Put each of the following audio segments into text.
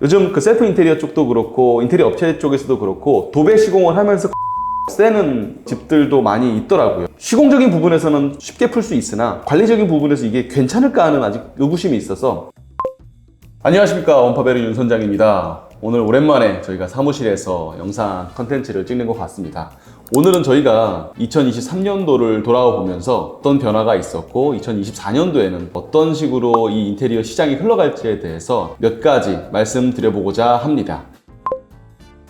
요즘 그 셀프 인테리어 쪽도 그렇고 인테리어 업체 쪽에서도 그렇고 도배 시공을 하면서 세는 집들도 많이 있더라고요. 시공적인 부분에서는 쉽게 풀 수 있으나 관리적인 부분에서 이게 괜찮을까 하는 아직 의구심이 있어서 안녕하십니까 원파베르 윤 선장입니다. 오늘 오랜만에 저희가 사무실에서 영상 컨텐츠를 찍는 것 같습니다. 오늘은 저희가 2023년도를 돌아와 보면서 어떤 변화가 있었고 2024년도에는 어떤 식으로 이 인테리어 시장이 흘러갈지에 대해서 몇 가지 말씀드려보고자 합니다.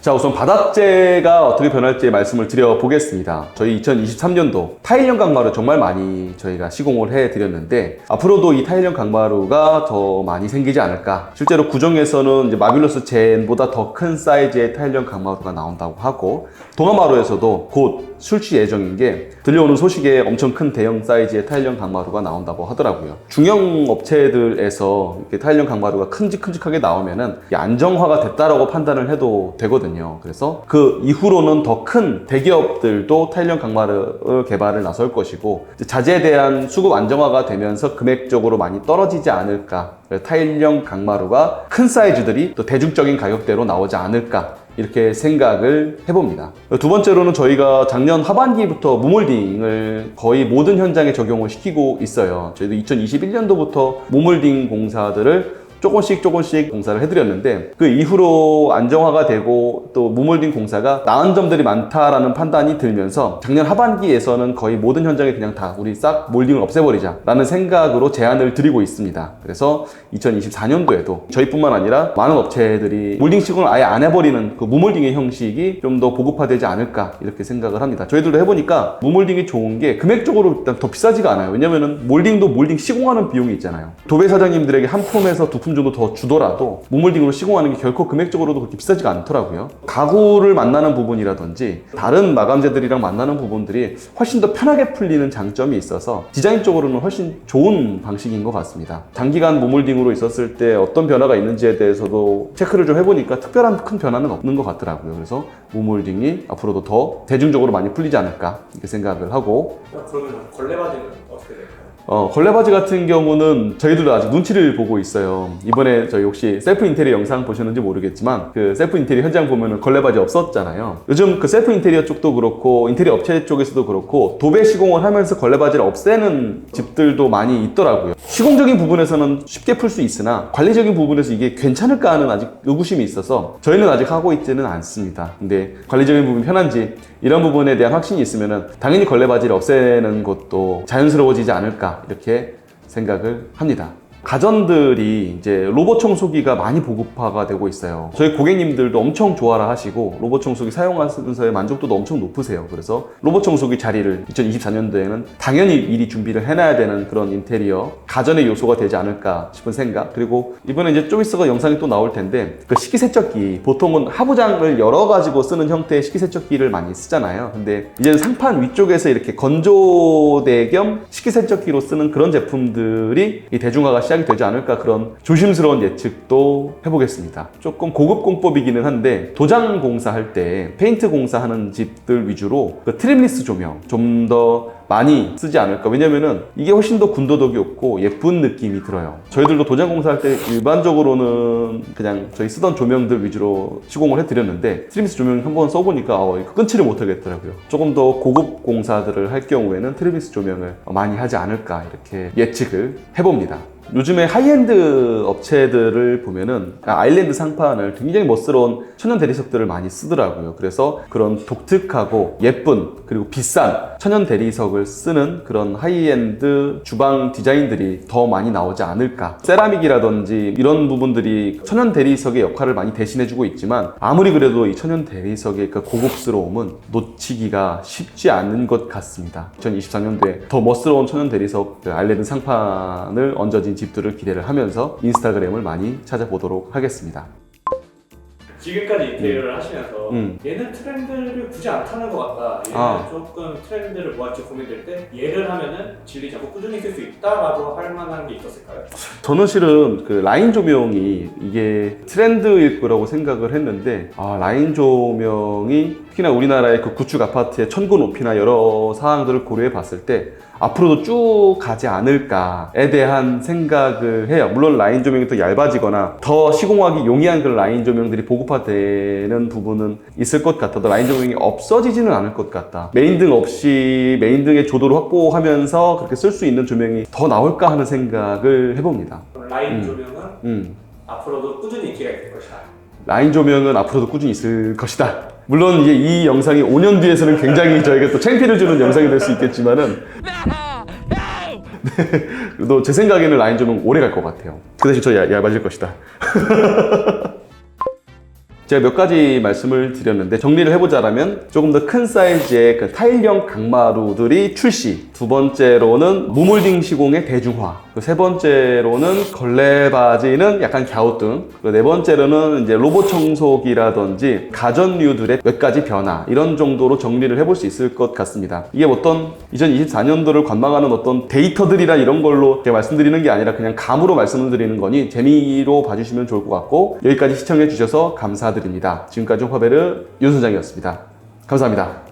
자, 우선 바닥재가 어떻게 변할지 말씀을 드려보겠습니다. 저희 2023년도 타일형 강마루 정말 많이 저희가 시공을 해드렸는데 앞으로도 이 타일형 강마루가 더 많이 생기지 않을까. 실제로 구정에서는 이제 마빌러스 젠보다 더 큰 사이즈의 타일형 강마루가 나온다고 하고 동아마루에서도 곧 출시 예정인 게 들려오는 소식에 엄청 큰 대형 사이즈의 타일형 강마루가 나온다고 하더라고요. 중형 업체들에서 이렇게 타일형 강마루가 큼직큼직하게 나오면은 안정화가 됐다라고 판단을 해도 되거든요. 그래서 그 이후로는 더 큰 대기업들도 타일형 강마루 개발을 나설 것이고 자재에 대한 수급 안정화가 되면서 금액적으로 많이 떨어지지 않을까. 타일형 강마루가 큰 사이즈들이 또 대중적인 가격대로 나오지 않을까. 이렇게 생각을 해봅니다. 두 번째로는 저희가 작년 하반기부터 무몰딩을 거의 모든 현장에 적용을 시키고 있어요. 저희도 2021년도부터 무몰딩 공사들을 조금씩 조금씩 공사를 해드렸는데 그 이후로 안정화가 되고 또 무몰딩 공사가 나은 점들이 많다라는 판단이 들면서 작년 하반기에서는 거의 모든 현장에 그냥 다 우리 싹 몰딩을 없애버리자 라는 생각으로 제안을 드리고 있습니다. 그래서 2024년도에도 저희뿐만 아니라 많은 업체들이 몰딩 시공을 아예 안 해버리는 그 무몰딩의 형식이 좀 더 보급화되지 않을까 이렇게 생각을 합니다. 저희들도 해보니까 무몰딩이 좋은 게 금액적으로 일단 더 비싸지가 않아요. 왜냐면은 몰딩도 몰딩 시공하는 비용이 있잖아요. 도배 사장님들에게 한 품에서 두 품 정도 더 주더라도 무몰딩으로 시공하는 게 결코 금액적으로도 그렇게 비싸지가 않더라고요. 가구를 만나는 부분이라든지 다른 마감재들이랑 만나는 부분들이 훨씬 더 편하게 풀리는 장점이 있어서 디자인적으로는 훨씬 좋은 방식인 것 같습니다. 장기간 무몰딩으로 있었을 때 어떤 변화가 있는지에 대해서도 체크를 좀 해보니까 특별한 큰 변화는 없는 것 같더라고요. 그래서 무몰딩이 앞으로도 더 대중적으로 많이 풀리지 않을까 이렇게 생각을 하고 그러면 걸레바지는 어떻게 될까요? 어, 걸레바지 같은 경우는 저희들도 아직 눈치를 보고 있어요. 이번에 저희 혹시 셀프 인테리어 영상 보셨는지 모르겠지만 그 셀프 인테리어 현장 보면은 걸레바지 없었잖아요. 요즘 그 셀프 인테리어 쪽도 그렇고 인테리어 업체 쪽에서도 그렇고 도배 시공을 하면서 걸레바지를 없애는 집들도 많이 있더라고요. 시공적인 부분에서는 쉽게 풀 수 있으나 관리적인 부분에서 이게 괜찮을까 하는 아직 의구심이 있어서 저희는 아직 하고 있지는 않습니다. 근데 관리적인 부분이 편한지 이런 부분에 대한 확신이 있으면은 당연히 걸레바지를 없애는 것도 자연스러워지지 않을까 이렇게 생각을 합니다. 가전들이 이제 로봇 청소기가 많이 보급화가 되고 있어요. 저희 고객님들도 엄청 좋아라 하시고 로봇 청소기 사용하면서의 만족도도 엄청 높으세요. 그래서 로봇 청소기 자리를 2024년도에는 당연히 미리 준비를 해놔야 되는 그런 인테리어 가전의 요소가 되지 않을까 싶은 생각. 그리고 이번에 이제 좀 있어가 영상이 또 나올 텐데 그 식기세척기 보통은 하부장을 열어 가지고 쓰는 형태의 식기세척기를 많이 쓰잖아요. 근데 이제는 상판 위쪽에서 이렇게 건조대 겸 식기세척기로 쓰는 그런 제품들이 이 대중화가 시작이 되지 않을까 그런 조심스러운 예측도 해보겠습니다. 조금 고급 공법이기는 한데 도장 공사할 때 페인트 공사하는 집들 위주로 그 트림리스 조명 좀 더 많이 쓰지 않을까. 왜냐면은 이게 훨씬 더 군더더기 없고 예쁜 느낌이 들어요. 저희들도 도장 공사할 때 일반적으로는 그냥 저희 쓰던 조명들 위주로 시공을 해드렸는데 트림리스 조명 한번 써보니까 어, 끊지를 못하겠더라고요. 조금 더 고급 공사들을 할 경우에는 트림리스 조명을 많이 하지 않을까 이렇게 예측을 해봅니다. 요즘에 하이엔드 업체들을 보면은 아일랜드 상판을 굉장히 멋스러운 천연 대리석들을 많이 쓰더라고요. 그래서 그런 독특하고 예쁜 그리고 비싼 천연 대리석을 쓰는 그런 하이엔드 주방 디자인들이 더 많이 나오지 않을까. 세라믹이라든지 이런 부분들이 천연 대리석의 역할을 많이 대신해주고 있지만 아무리 그래도 이 천연 대리석의 그 고급스러움은 놓치기가 쉽지 않은 것 같습니다. 2024년도에 더 멋스러운 천연 대리석 그 아일랜드 상판을 얹어진 집들을 기대를 하면서 인스타그램을 많이 찾아보도록 하겠습니다. 지금까지 인테리어를 하시면서 음. 얘는 트렌드를 굳이 안 타는 것 같다. 얘는 아. 조금 트렌드를 뭐할지 고민될 때 얘를 하면은 질이 자꾸 꾸준히 쓸 수 있다라고 할 만한 게 있었을까요? 저는 실은 그 라인 조명이 이게 트렌드일 거라고 생각을 했는데 아 라인 조명이 특히나 우리나라의 그 구축 아파트의 천고 높이나 여러 사항들을 고려해 봤을 때 앞으로도 쭉 가지 않을까에 대한 생각을 해요. 물론 라인 조명이 더 얇아지거나 더 시공하기 용이한 그런 라인 조명들이 보급 화되는 부분은 있을 것 같아도 라인 조명이 없어지지는 않을 것 같다. 메인 등 없이 메인 등의 조도를 확보하면서 그렇게 쓸 수 있는 조명이 더 나올까 하는 생각을 해봅니다. 그럼 라인 음. 조명은 음. 앞으로도 꾸준히 인기가 있을 것이다. 라인 조명은 앞으로도 꾸준히 있을 것이다. 물론 이제 이 영상이 5년 뒤에서는 굉장히 저에게 또 창피를 주는 영상이 될 수 있겠지만은 네, 제 생각에는 라인 조명 오래 갈 것 같아요. 그 대신 저 얇- 얇아질 것이다. 제가 몇 가지 말씀을 드렸는데 정리를 해보자면 조금 더 큰 사이즈의 그 타일형 강마루들이 출시. 두 번째로는 무몰딩 시공의 대중화 세 번째로는 걸레 바지는 약간 갸우뚱. 네 번째로는 이제 로봇 청소기라든지 가전류들의 몇 가지 변화 이런 정도로 정리를 해볼 수 있을 것 같습니다. 이게 어떤 2024년도를 관망하는 어떤 데이터들이나 이런 걸로 말씀드리는 게 아니라 그냥 감으로 말씀을 드리는 거니 재미로 봐주시면 좋을 것 같고 여기까지 시청해 주셔서 감사드립니다. 지금까지 호파베르 윤 소장이었습니다. 감사합니다